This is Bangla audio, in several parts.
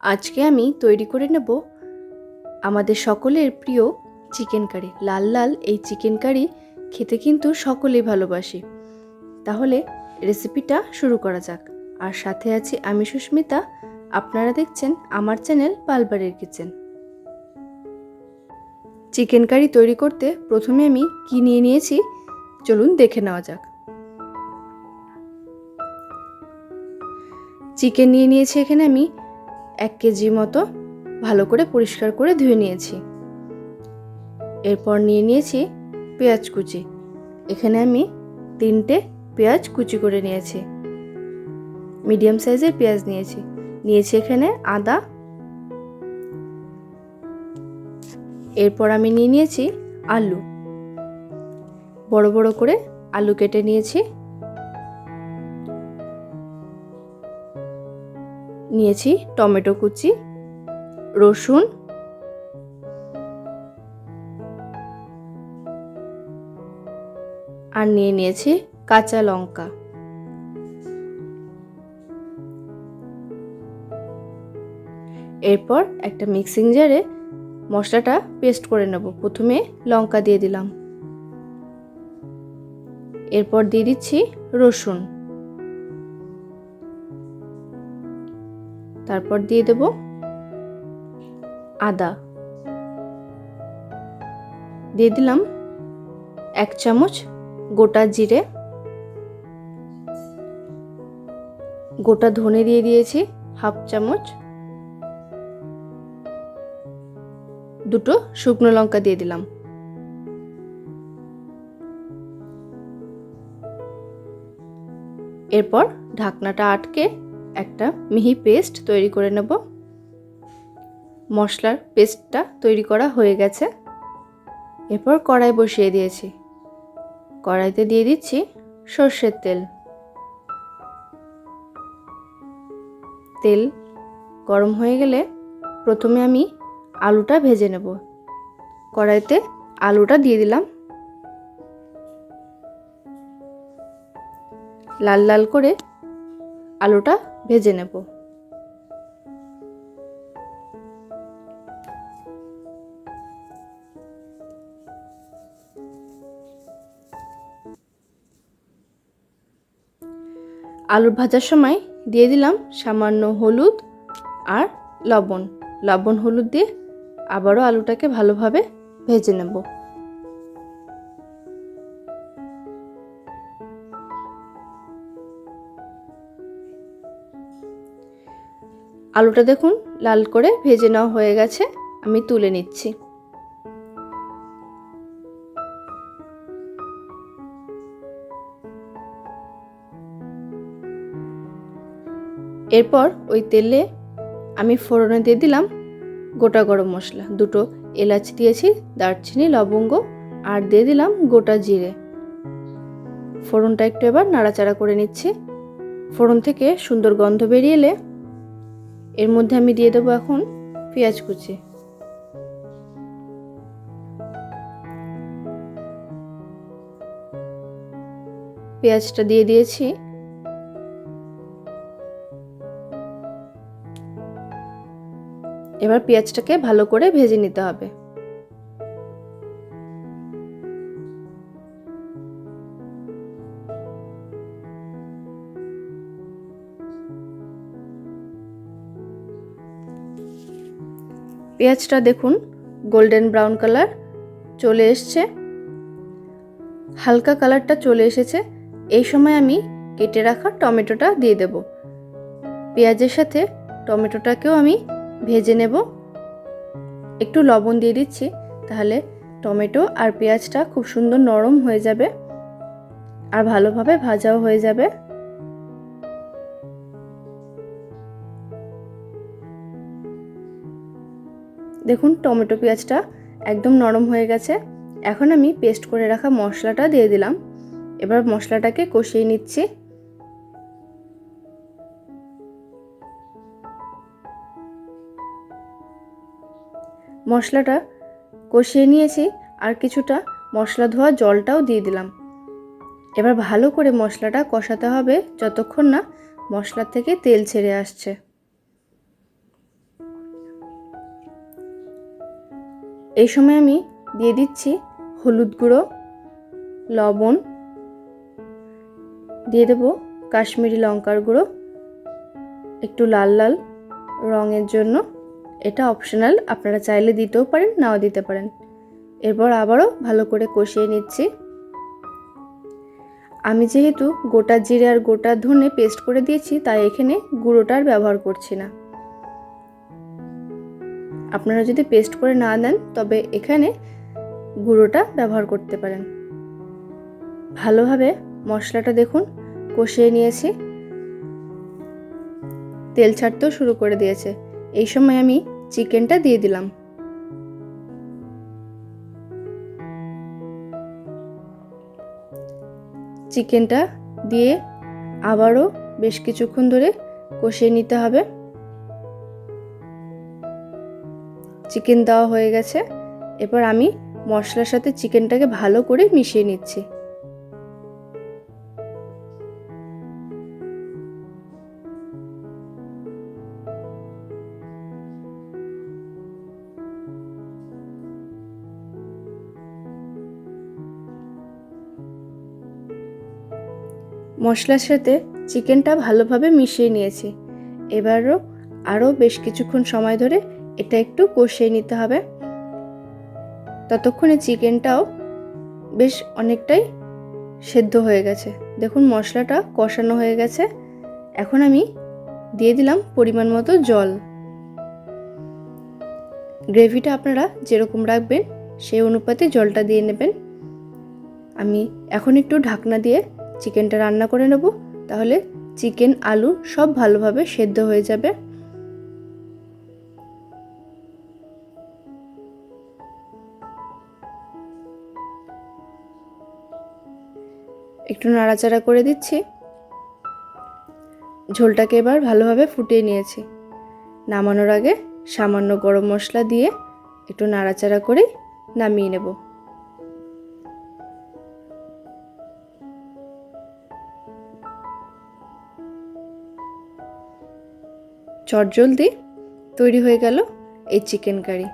আজকে আমি তৈরি করে নেব আমাদের সকলের প্রিয় চিকেন কারি। লাল লাল এই চিকেন কারি খেতে কিন্তু সকলেই ভালোবাসে। তাহলে রেসিপিটা শুরু করা যাক। আর সাথে আছি আমি সুস্মিতা। আপনারা দেখছেন আমার চ্যানেল পালবাড়ির কিচেন। চিকেন কারি তৈরি করতে প্রথমে আমি কি নিয়ে নিয়েছি চলুন দেখে নেওয়া যাক। চিকেন নিয়ে নিয়েছি এখানে আমি এক কেজি মতো ভালো করে পরিষ্কার করে ধুয়ে নিয়েছি। এরপর নিয়ে নিয়েছি পেঁয়াজ কুচি। এখানে আমি তিনটে পেঁয়াজ কুচি করে নিয়েছি। মিডিয়াম সাইজের পেঁয়াজ নিয়েছি। নিয়েছি এখানে আদা। এরপর আমি নিয়ে নিয়েছি আলু। বড় বড় করে আলু কেটে নিয়েছি। নিয়েছি টমেটো কুচি, রসুন। আর নিয়ে নিয়েছি কাঁচা লঙ্কা। এরপর একটা মিক্সিং জারে মশলাটা পেস্ট করে নেব। প্রথমে লঙ্কা দিয়ে দিলাম। এরপর দিয়ে দিচ্ছি রসুন। তারপর দিয়ে দেব আদা। দিয়ে দিলাম এক চামচ গোটা জিরে। গোটা ধনে দিয়ে দিয়েছি হাফ চামচ। দুটো শুকনো লঙ্কা দিয়ে দিলাম। এরপর ঢাকনাটা আটকে একটা মিহি পেস্ট তৈরি করে নেব। মশলার পেস্টটা তৈরি করা হয়ে গেছে। এরপর কড়াই বসিয়ে দিয়েছি। কড়াইতে দিয়ে দিচ্ছি সর্ষের তেল। তেল গরম হয়ে গেলে প্রথমে আমি আলুটা ভেজে নেব। কড়াইতে আলুটা দিয়ে দিলাম। লাল লাল করে আলুটা ভেজে নেব। আলু ভাজার সময় দিয়ে দিলাম সামান্য হলুদ আর লবণ। লবণ, হলুদ দিয়ে আবারও আলুটাকে ভালোভাবে ভেজে নেব। আলুটা দেখুন, লাল করে ভেজে নেওয়া হয়ে গেছে, আমি তুলে নিচ্ছি। এরপর ওই তেলে আমি ফোড়নে দিয়ে দিলাম গোটা গরম মশলা। দুটো এলাচ দিয়েছি, দারচিনি, লবঙ্গ, আর দিয়ে দিলাম গোটা জিরে। ফোড়নটা একটু এবার নাড়াচাড়া করে নিচ্ছি। ফোড়ন থেকে সুন্দর গন্ধ বেরিয়ে এলে এর মধ্যে আমি দিয়ে দেবো এখন পেঁয়াজ কুচি। পেঁয়াজটা দিয়ে দিয়েছি। এবার পেঁয়াজটাকে ভালো করে ভেজে নিতে হবে। পেঁয়াজটা দেখুন গোল্ডেন ব্রাউন কালার চলে এসছে। হালকা কালারটা চলে এসেছে। এই সময় আমি কেটে রাখা টমেটোটা দিয়ে দেব। পেঁয়াজের সাথে টমেটোটাকেও আমি ভেজে নেব। একটু লবণ দিয়ে দিচ্ছি, তাহলে টমেটো আর পেঁয়াজটা খুব সুন্দর নরম হয়ে যাবে আর ভালোভাবে ভাজাও হয়ে যাবে। দেখুন টমেটো পেঁয়াজটা একদম নরম হয়ে গেছে। এখন আমি পেস্ট করে রাখা মশলাটা দিয়ে দিলাম। এবার মশলাটাকে কষিয়ে নিচ্ছি। মশলাটা কষিয়ে নিয়েছি আর কিছুটা মশলা ধোয়া জলটাও দিয়ে দিলাম। এবার ভালো করে মশলাটা কষাতে হবে যতক্ষণ না মশলা থেকে তেল ছেড়ে আসছে। এই সময় আমি দিয়ে দিচ্ছি হলুদ গুঁড়ো, লবণ, দিয়ে দেবো কাশ্মীরি লঙ্কার গুঁড়ো, একটু লাল লাল রঙের জন্য। এটা অপশনাল আপনারা চাইলে দিতেও পারেন, নাও দিতে পারেন। এরপর আবারও ভালো করে কষিয়ে নিচ্ছি। আমি যেহেতু গোটা জিরে আর গোটা ধনে পেস্ট করে দিয়েছি, তাই এখানে গুঁড়োটার ব্যবহার করছি না। আপনারা যদি পেস্ট করে না দেন, তবে এখানে গুঁড়োটা ব্যবহার করতে পারেন। ভালোভাবে মশলাটা দেখুন, কষিয়ে নিয়েছি। তেল ছাড়তেও শুরু করে দিয়েছে। এই সময় আমি চিকেনটা দিয়ে দিলাম। চিকেনটা দিয়ে আবারও বেশ কিছুক্ষণ ধরে কষিয়ে নিতে হবে। চিকেন দেওয়া হয়ে গেছে। এবার আমি মশলার সাথে চিকেনটাকে ভালো করে মিশিয়ে নিচ্ছি। মশলার সাথে চিকেনটা ভালোভাবে মিশিয়ে নিয়েছি। এবারও আরও বেশ কিছুক্ষণ সময় ধরে এটা একটু কষিয়ে নিতে হবে। ততক্ষণে চিকেনটাও বেশ অনেকটাই সেদ্ধ হয়ে গেছে। দেখুন মশলাটা কষানো হয়ে গেছে। এখন আমি দিয়ে দিলাম পরিমাণ মতো জল। গ্রেভিটা আপনারা যেরকম রাখবেন সেই অনুপাতে জলটা দিয়ে নেবেন। আমি এখন একটু ঢাকনা দিয়ে চিকেনটা রান্না করে নেব। তাহলে চিকেন, আলু সব ভালোভাবে সেদ্ধ হয়ে যাবে। একটু নাড়াচাড়া করে দিচ্ছি। ঝোলটাকে এবার ভালোভাবে ফুটিয়ে নিয়েছি। নামানোর আগে সামান্য গরম মশলা দিয়ে একটু নাড়াচাড়া করে নামিয়ে নেব। চটজলদি তৈরি হয়ে গেল এই চিকেন কারি।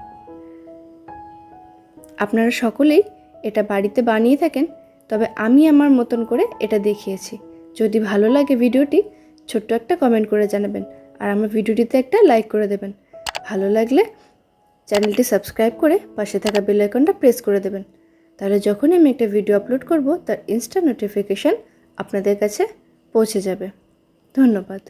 আপনারা সকলেই এটা বাড়িতে বানিয়ে থাকেন তবে আমি আমার মতন করে এটা দেখিয়েছি। যদি ভালো লাগে ভিডিওটি, ছোট্ট একটা কমেন্ট করে জানাবেন আর আমার ভিডিওটিতে একটা লাইক করে দেবেন। ভালো লাগলে চ্যানেলটি সাবস্ক্রাইব করে পাশে থাকা বেল আইকনটা প্রেস করে দেবেন। তাহলে যখনই আমি একটা ভিডিও আপলোড করব, তার ইনস্টা নোটিফিকেশান আপনাদের কাছে পৌঁছে যাবে। ধন্যবাদ।